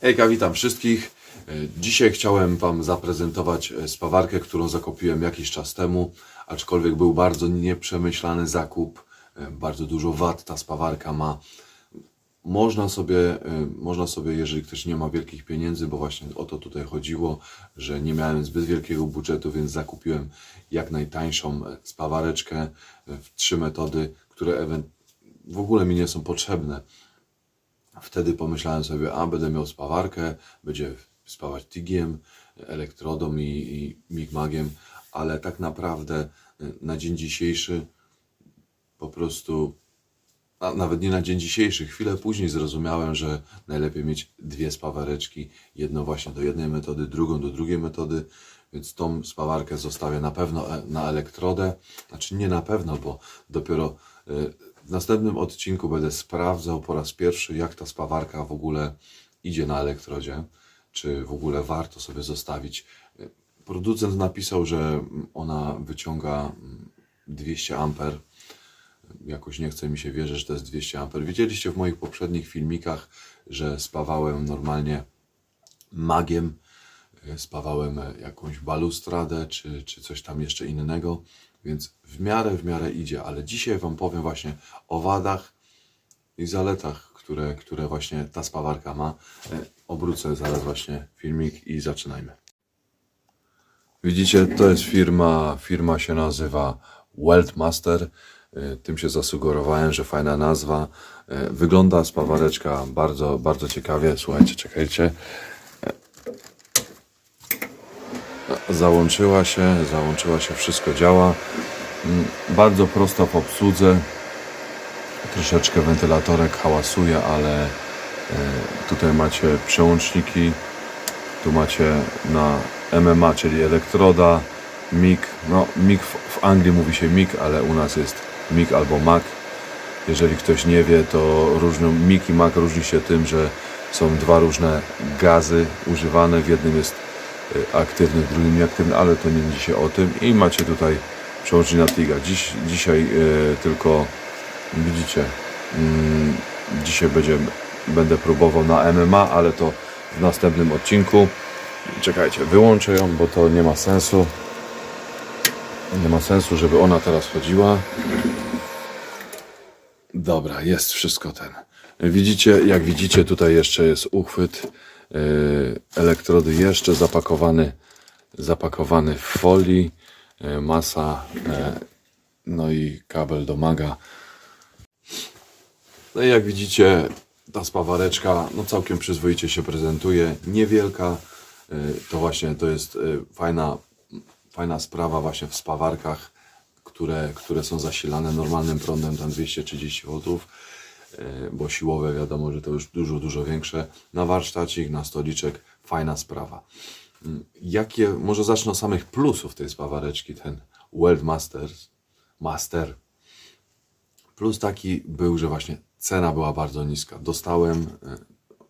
Hejka, witam wszystkich. E, Dzisiaj chciałem Wam zaprezentować e, spawarkę, którą zakupiłem jakiś czas temu, aczkolwiek był bardzo nieprzemyślany zakup. E, Bardzo dużo wad ta spawarka ma. Można sobie, można sobie, jeżeli ktoś nie ma wielkich pieniędzy, bo właśnie o to tutaj chodziło, że nie miałem zbyt wielkiego budżetu, więc zakupiłem jak najtańszą spawareczkę w trzy metody, które w ogóle mi nie są potrzebne. Wtedy pomyślałem sobie, a będę miał spawarkę, będzie spawać tigiem, elektrodą i, i migmagiem, ale tak naprawdę y, na dzień dzisiejszy po prostu, a nawet nie na dzień dzisiejszy, chwilę później zrozumiałem, że najlepiej mieć dwie spawareczki, jedną właśnie do jednej metody, drugą do drugiej metody, więc tą spawarkę zostawię na pewno e- na elektrodę, znaczy nie na pewno, bo dopiero y, w następnym odcinku będę sprawdzał po raz pierwszy, jak ta spawarka w ogóle idzie na elektrodzie, czy w ogóle warto sobie zostawić. Producent napisał, że mm, ona wyciąga mm, 200 amper, jakoś nie chce mi się wierzyć, że to jest 200 amper. Widzieliście w moich poprzednich filmikach, że spawałem normalnie magiem, spawałem e, jakąś balustradę, czy, czy coś tam jeszcze innego, więc w miarę, w miarę idzie, ale dzisiaj Wam powiem właśnie o wadach i zaletach, które, które właśnie ta spawarka ma. E, Obrócę zaraz właśnie filmik i zaczynajmy. Widzicie, to jest firma, firma się nazywa Weltmaster. Y, Tym się zasugerowałem, że fajna nazwa. Wygląda spawareczka bardzo, bardzo ciekawie. Słuchajcie, czekajcie. Załączyła się, załączyła się, wszystko działa. Mm, Bardzo prosta w obsłudze. Troszeczkę wentylatorek hałasuje, ale y, tutaj macie przełączniki. Tu macie na MMA, czyli elektroda, MIG. No, MIG w, Anglii mówi się MIG, ale u nas jest MIG albo MAC. Jeżeli ktoś nie wie, to różnią, MIG i MAC różni się tym, że są dwa różne gazy używane. W jednym jest aktywny, w drugim nieaktywny, ale to nie dzisiaj o tym. I macie tutaj przełącznik na TIGA. Dziś, dzisiaj y, tylko widzicie, mm, dzisiaj będzie, będę próbował na MMA, ale to w następnym odcinku. Czekajcie, wyłączę ją, bo to nie ma sensu. Nie ma sensu, żeby ona teraz chodziła. Dobra, jest wszystko ten. Widzicie, jak widzicie, tutaj jeszcze jest uchwyt elektrody jeszcze zapakowany, zapakowany w folii, yy, masa, yy, no i kabel do maga. No i jak widzicie, ta spawareczka no całkiem przyzwoicie się prezentuje. Niewielka, to właśnie to jest fajna, fajna sprawa właśnie w spawarkach, które, które są zasilane normalnym prądem, tam 230 V, bo siłowe wiadomo, że to już dużo, dużo większe. Na warsztacik, na stoliczek, fajna sprawa. Mm, Jakie, może zacznę od samych plusów tej spawareczki, ten World Masters, Master. Plus taki był, że właśnie cena była bardzo niska. Dostałem, e,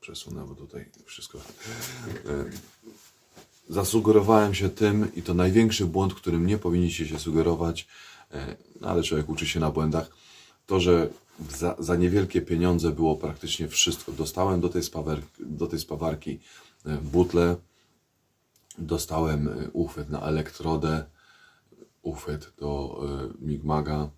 przesunę, bo tutaj wszystko. e, Zasugerowałem się tym i to największy błąd, którym nie powinniście się sugerować, e, no ale człowiek uczy się na błędach, to, że za, za niewielkie pieniądze było praktycznie wszystko. Dostałem do tej, do tej spawarki e, butle, dostałem e, uchwyt na elektrodę, uchwyt do e, Migmaga,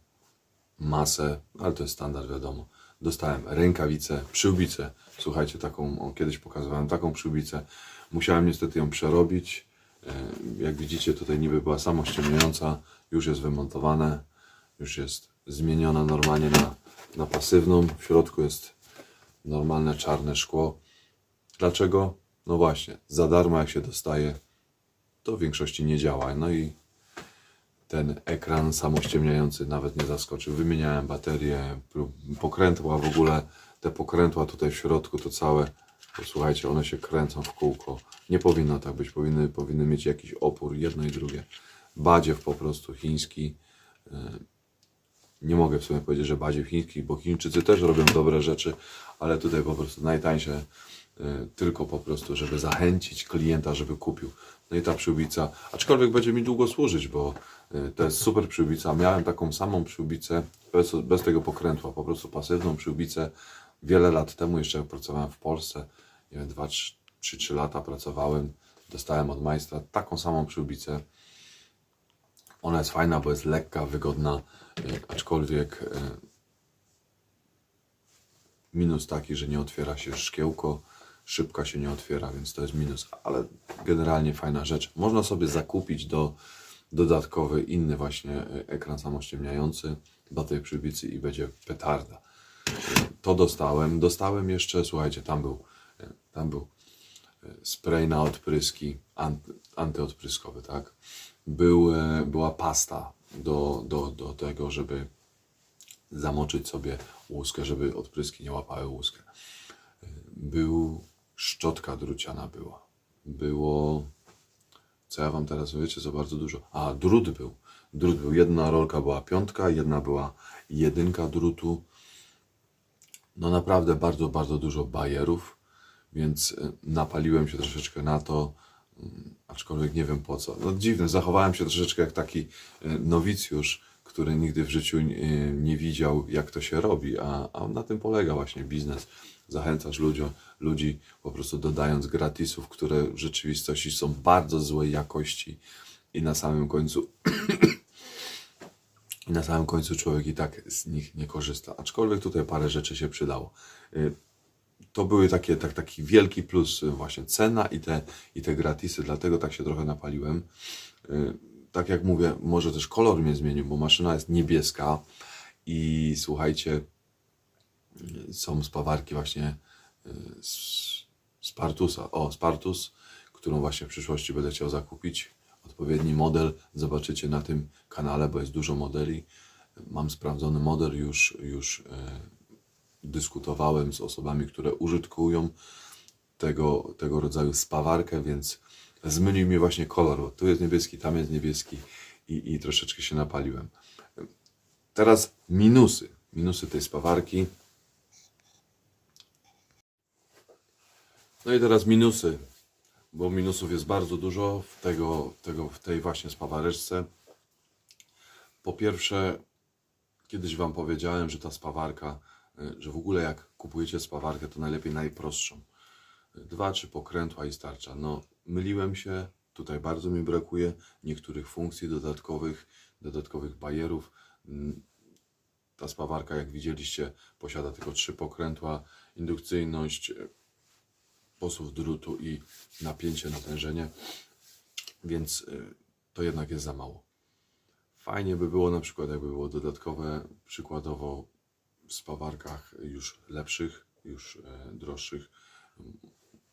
masę, ale to jest standard, wiadomo. Dostałem rękawice, przyłbicę. Słuchajcie, taką, o, kiedyś pokazywałem taką przyłbicę. Musiałem niestety ją przerobić. Jak widzicie, tutaj niby była samościemniająca, już jest wymontowane, już jest zmieniona normalnie na, na pasywną. W środku jest normalne czarne szkło. Dlaczego? No właśnie, za darmo jak się dostaje, to w większości nie działa. No i ten ekran samościemniający nawet nie zaskoczył. Wymieniałem baterię, pokrętła w ogóle, te pokrętła tutaj w środku to całe, posłuchajcie, one się kręcą w kółko. Nie powinno tak być, powinny, powinny mieć jakiś opór, jedno i drugie. Badziew po prostu chiński. Nie mogę w sumie powiedzieć, że badziew chiński, bo Chińczycy też robią dobre rzeczy, ale tutaj po prostu najtańsze y, tylko po prostu, żeby zachęcić klienta, żeby kupił. No i ta przyłbica, aczkolwiek będzie mi długo służyć, bo y, to jest super przyłbica. Miałem taką samą przyłbicę, bez, bez tego pokrętła, po prostu pasywną przyłbicę wiele lat temu, jeszcze pracowałem w Polsce, nie wiem, 2, 3-3 lata pracowałem, dostałem od majstra taką samą przyłbicę. Ona jest fajna, bo jest lekka, wygodna, y, aczkolwiek y, minus taki, że nie otwiera się szkiełko, szybka się nie otwiera, więc to jest minus, ale generalnie fajna rzecz. Można sobie zakupić do dodatkowy inny właśnie y, ekran samościemniający do tej przyłbicy i będzie petarda. To dostałem. Dostałem jeszcze, słuchajcie, tam był, tam był spray na odpryski, anty, antyodpryskowy, tak? Był, e, była pasta do, do, do tego, żeby zamoczyć sobie łuskę, żeby odpryski nie łapały łuskę. Był szczotka druciana była. Było co ja wam teraz wiecie, za bardzo dużo. A, drut był. Drut był. Jedna rolka była piątka, jedna była jedynka drutu. No naprawdę bardzo, bardzo dużo bajerów, więc y, napaliłem się troszeczkę na to, aczkolwiek nie wiem po co. No dziwne, zachowałem się troszeczkę jak taki y, nowicjusz, który nigdy w życiu nie, nie widział, jak to się robi, a, a na tym polega właśnie biznes. Zachęcasz ludzi, ludzi po prostu dodając gratisów, które w rzeczywistości są bardzo złej jakości i na samym końcu i na samym końcu człowiek i tak z nich nie korzysta. Aczkolwiek tutaj parę rzeczy się przydało. To były takie, tak, taki wielki plus y, właśnie cena i te, i te gratisy, dlatego tak się trochę napaliłem. Y, Tak jak mówię, może też kolor mnie zmienił, bo maszyna jest niebieska i słuchajcie, y, są spawarki właśnie z Spartusa. O, Spartus, którą właśnie w przyszłości będę chciał zakupić. Odpowiedni model zobaczycie na tym kanale, bo jest dużo modeli. Mam sprawdzony model, już, już dyskutowałem z osobami, które użytkują tego, tego rodzaju spawarkę, więc zmylił mnie właśnie kolor. Tu jest niebieski, tam jest niebieski i, i troszeczkę się napaliłem. Teraz minusy. Minusy tej spawarki. No i teraz minusy, bo minusów jest bardzo dużo w, tego, tego, w tej właśnie spawareczce. Po pierwsze, kiedyś Wam powiedziałem, że ta spawarka, że w ogóle jak kupujecie spawarkę, to najlepiej najprostszą. Dwa, trzy pokrętła i starcza. No, myliłem się, tutaj bardzo mi brakuje niektórych funkcji dodatkowych, dodatkowych bajerów. Mm, Ta spawarka, jak widzieliście, posiada tylko trzy pokrętła, indukcyjność, y, posuw drutu i napięcie, natężenie, więc to jednak jest za mało. Fajnie by było na przykład, jakby było dodatkowe, przykładowo w spawarkach już lepszych, już e, droższych.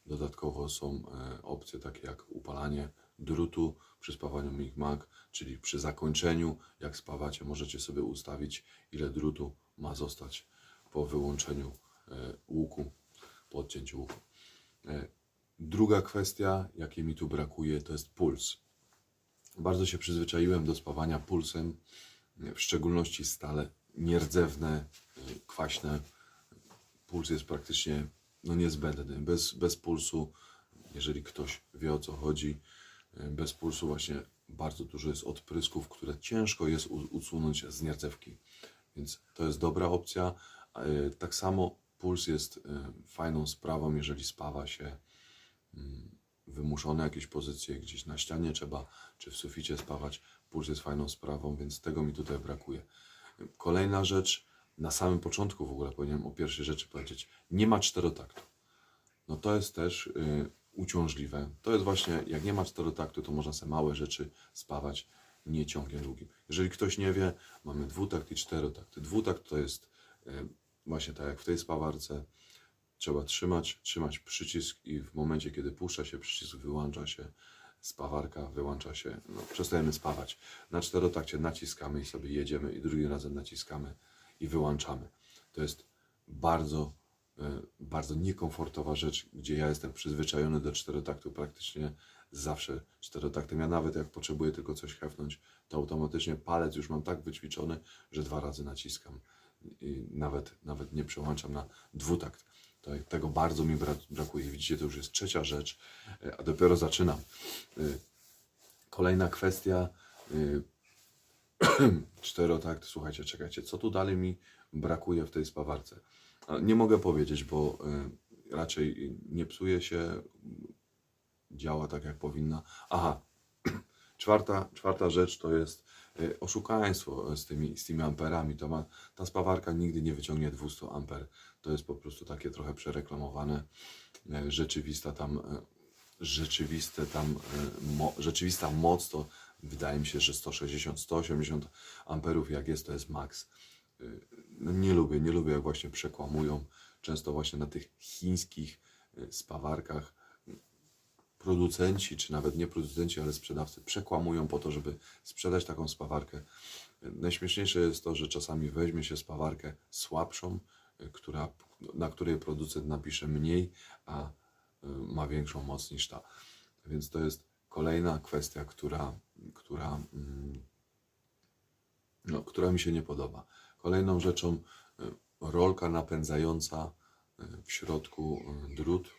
Dodatkowo są e, opcje takie jak upalanie drutu przy spawaniu MIG-MAG, czyli przy zakończeniu, jak spawacie, możecie sobie ustawić, ile drutu ma zostać po wyłączeniu e, łuku, po odcięciu łuku. Druga kwestia, jakiej mi tu brakuje, to jest puls. Bardzo się przyzwyczaiłem do spawania pulsem, w szczególności stale nierdzewne, kwaśne. Puls jest praktycznie no, niezbędny. Bez, bez pulsu, jeżeli ktoś wie o co chodzi, y, bez pulsu właśnie bardzo dużo jest odprysków, które ciężko jest usunąć z nierdzewki. Więc to jest dobra opcja. Y, Tak samo puls jest y, fajną sprawą, jeżeli spawa się wymuszone jakieś pozycje gdzieś na ścianie trzeba, czy w suficie spawać. Puls jest fajną sprawą, więc tego mi tutaj brakuje. Kolejna rzecz, na samym początku w ogóle powinienem o pierwszej rzeczy powiedzieć, nie ma czterotaktu. No to jest też y, uciążliwe. To jest właśnie, jak nie ma czterotaktu, to można sobie małe rzeczy spawać nie ciągiem długim. Jeżeli ktoś nie wie, mamy dwutakt i czterotakt. Dwutakt to jest y, właśnie tak jak w tej spawarce, trzeba trzymać, trzymać przycisk i w momencie, kiedy puszcza się przycisk, wyłącza się spawarka, wyłącza się, no, przestajemy spawać. Na czterotakcie naciskamy i sobie jedziemy i drugim razem naciskamy i wyłączamy. To jest bardzo, e, bardzo niekomfortowa rzecz, gdzie ja jestem przyzwyczajony do czterotaktu praktycznie zawsze czterotaktem. Ja nawet jak potrzebuję tylko coś hefnąć, to automatycznie palec już mam tak wyćwiczony, że dwa razy naciskam. I nawet, nawet nie przełączam na dwutakt. To, tego bardzo mi bra- brakuje. Widzicie, to już jest trzecia rzecz, e, a dopiero zaczynam. Y, Kolejna kwestia. y, Czterotakt, słuchajcie, czekajcie, co tu dalej mi brakuje w tej spawarce? Nie mogę powiedzieć, bo y, raczej nie psuje się, działa tak jak powinna. Aha, czwarta, czwarta rzecz to jest e, oszukaństwo z tymi, z tymi amperami. To ma, ta spawarka nigdy nie wyciągnie 200 amper. To jest po prostu takie trochę przereklamowane. Rzeczywista tam, rzeczywiste tam, mo, rzeczywista moc to wydaje mi się, że 160, 180 amperów jak jest, to jest maks. Y, No nie lubię, nie lubię jak właśnie przekłamują. Często właśnie na tych chińskich y, spawarkach producenci, czy nawet nie producenci, ale sprzedawcy przekłamują po to, żeby sprzedać taką spawarkę. Najśmieszniejsze jest to, że czasami weźmie się spawarkę słabszą, y, która, na której producent napisze mniej, a y, ma większą moc niż ta. Więc to jest kolejna kwestia, która, która, mm, no, która mi się nie podoba. Kolejną rzeczą y, rolka napędzająca y, w środku y, drut,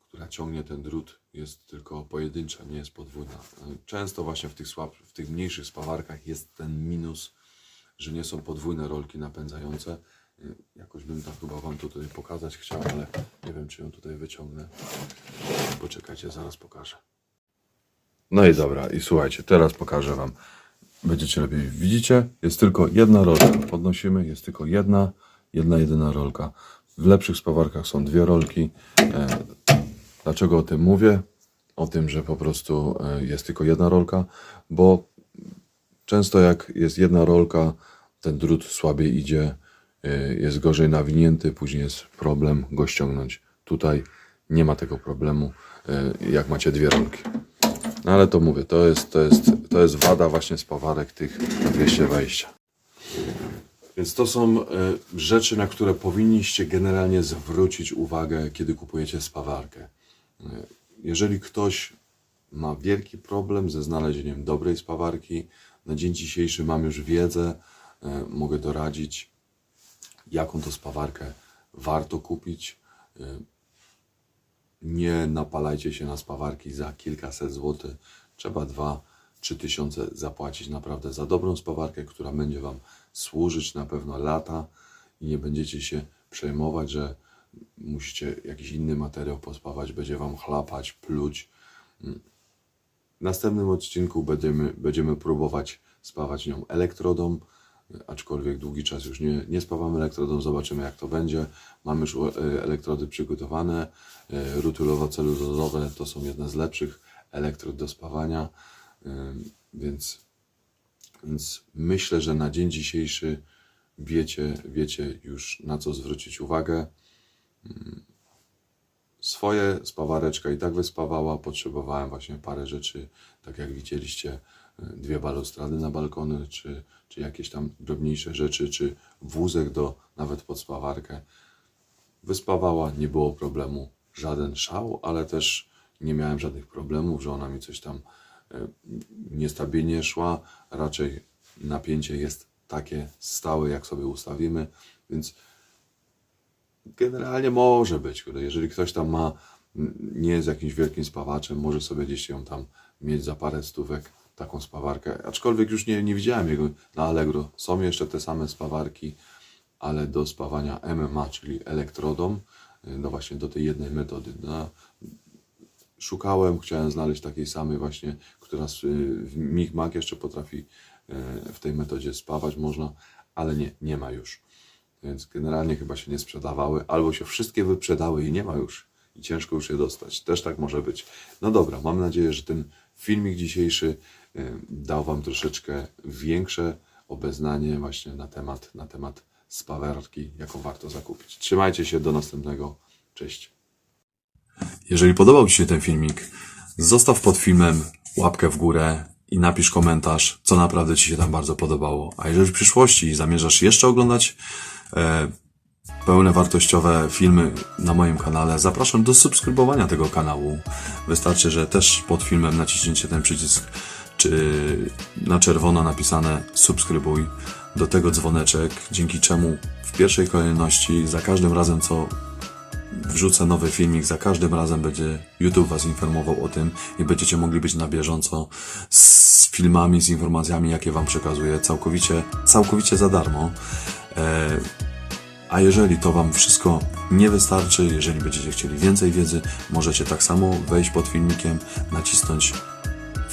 która ciągnie ten drut, jest tylko pojedyncza, nie jest podwójna. Często właśnie w tych, słab, w tych mniejszych spawarkach jest ten minus, że nie są podwójne rolki napędzające. Jakoś bym tam chyba Wam tutaj pokazać chciał, ale nie wiem, czy ją tutaj wyciągnę. Poczekajcie, zaraz pokażę. No i dobra, i słuchajcie, teraz pokażę Wam. Będziecie lepiej. Widzicie? Jest tylko jedna rolka. Podnosimy, jest tylko jedna, jedna, jedyna rolka. W lepszych spawarkach są dwie rolki. E, dlaczego o tym mówię? O tym, że po prostu e, jest tylko jedna rolka, bo często jak jest jedna rolka, ten drut słabiej idzie, e, jest gorzej nawinięty, później jest problem go ściągnąć. Tutaj nie ma tego problemu, jak macie dwie rolki. No ale to mówię, to jest, to jest, to jest wada właśnie spawarek tych na 220. Więc to są e, rzeczy, na które powinniście generalnie zwrócić uwagę, kiedy kupujecie spawarkę. E, Jeżeli ktoś ma wielki problem ze znalezieniem dobrej spawarki, na dzień dzisiejszy mam już wiedzę, e, mogę doradzić, jaką to spawarkę warto kupić. Nie napalajcie się na spawarki za kilkaset złotych. Trzeba dwa, trzy tysiące zapłacić naprawdę za dobrą spawarkę, która będzie Wam służyć na pewno lata i nie będziecie się przejmować, że musicie jakiś inny materiał pospawać, będzie Wam chlapać, pluć. W następnym odcinku będziemy, będziemy próbować spawać nią elektrodą, aczkolwiek długi czas już nie, nie spawamy elektrodą, zobaczymy jak to będzie. Mamy już e, elektrody przygotowane, e, rutylowo-celulozowe to są jedne z lepszych elektrod do spawania, e, więc, więc myślę, że na dzień dzisiejszy wiecie, wiecie już na co zwrócić uwagę. Swoje spawareczka i tak wyspawała. Potrzebowałem właśnie parę rzeczy, tak jak widzieliście, dwie balustrady na balkony, czy, czy jakieś tam drobniejsze rzeczy, czy wózek do nawet pod spawarkę. Wyspawała, nie było problemu, żaden szał, ale też nie miałem żadnych problemów, że ona mi coś tam y, niestabilnie szła. Raczej napięcie jest takie stałe, jak sobie ustawimy, więc generalnie może być. Jeżeli ktoś tam ma, nie jest jakimś wielkim spawaczem, może sobie gdzieś ją tam mieć za parę stówek, taką spawarkę. Aczkolwiek już nie, nie widziałem jego na Allegro. Są jeszcze te same spawarki, ale do spawania MMA, czyli elektrodą, y, no właśnie do tej jednej metody. No, szukałem, chciałem znaleźć takiej samej właśnie, która y, w mig-mag jeszcze potrafi y, w tej metodzie spawać można, ale nie, nie ma już. Więc generalnie chyba się nie sprzedawały, albo się wszystkie wyprzedały i nie ma już. I ciężko już je dostać. Też tak może być. No dobra, mam nadzieję, że ten filmik dzisiejszy dał Wam troszeczkę większe obeznanie właśnie na temat, na temat spawarki, jaką warto zakupić. Trzymajcie się, do następnego. Cześć. Jeżeli podobał Ci się ten filmik, zostaw pod filmem łapkę w górę i napisz komentarz, co naprawdę Ci się tam bardzo podobało. A jeżeli w przyszłości zamierzasz jeszcze oglądać e, pełne wartościowe filmy na moim kanale, zapraszam do subskrybowania tego kanału. Wystarczy, że też pod filmem naciśnięcie ten przycisk czy na czerwono napisane subskrybuj, do tego dzwoneczek, dzięki czemu w pierwszej kolejności za każdym razem co wrzucę nowy filmik, za każdym razem będzie YouTube Was informował o tym i będziecie mogli być na bieżąco z filmami, z informacjami, jakie Wam przekazuję całkowicie, całkowicie za darmo. E, A jeżeli to Wam wszystko nie wystarczy, jeżeli będziecie chcieli więcej wiedzy, możecie tak samo wejść pod filmikiem, nacisnąć